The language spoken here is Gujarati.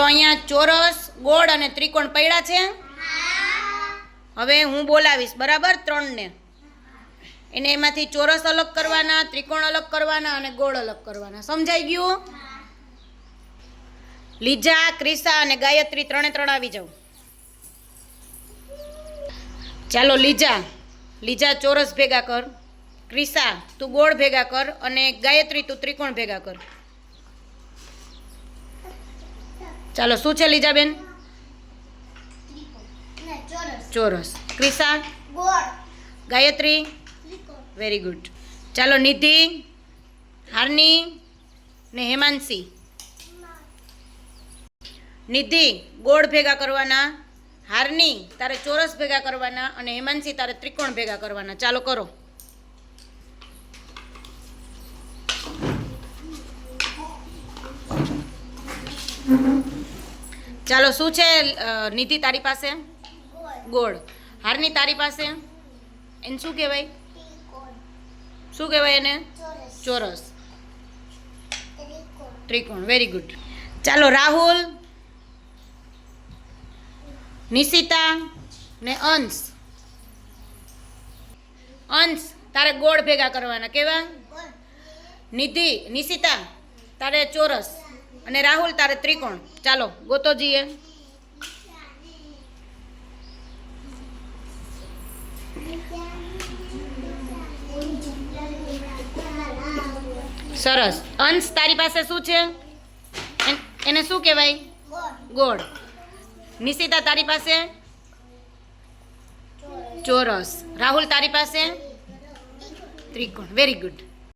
તો અહીંયા ચોરસ, ગોળ અને ત્રિકોણ પડ્યા છે. હવે હું બોલાવીશ, બરાબર? ત્રણને. એને એમાંથી ચોરસ અલગ કરવાના, ત્રિકોણ અલગ કરવાના અને ગોળ અલગ કરવાના. સમજાઈ ગયું? લીજા, ક્રિસા અને ગાયત્રી ત્રણે ત્રણ આવી જાવ ચાલો, લીજા. લીજા ચોરસ ભેગા કર. ક્રિસા, તું ગોળ ભેગા કર અને ગાયત્રી, તું ત્રિકોણ ભેગા કર. ચાલો શું છે લીજાબેન? ચોરસ. ક્રિસા? ગાયત્રી? વેરી ગુડ ચાલો નિધિ? હારની? ને હેમાંશી? નિધિ ગોળ ભેગા કરવાના. હારની તારે ચોરસ ભેગા કરવાના અને હેમાંશી તારે ત્રિકોણ ભેગા કરવાના. ચાલો કરો. ચાલો શું છે નિધિ તારી પાસે? ગોળ. હારની તારી પાસે? એને શું કહેવાય? શું કહેવાય એને? ચોરસ. ત્રિકોણ. વેરી ગુડ ચાલો રાહુલ નિશિતા ને અંશ. અંશ તારે ગોળ ભેગા કરવાના. કેવા? નિધિ નિશિતા તારે ચોરસ. અને રાહુલ, તારે ત્રિકોણ. ચાલો ગોતો જઈએ સરસ. અંશ, તારી પાસે શું છે? એન- શું કહેવાય? ગોળ. નિશિતા, તારી પાસે? ચોરસ. રાહુલ, તારી પાસે? ત્રિકોણ. Very good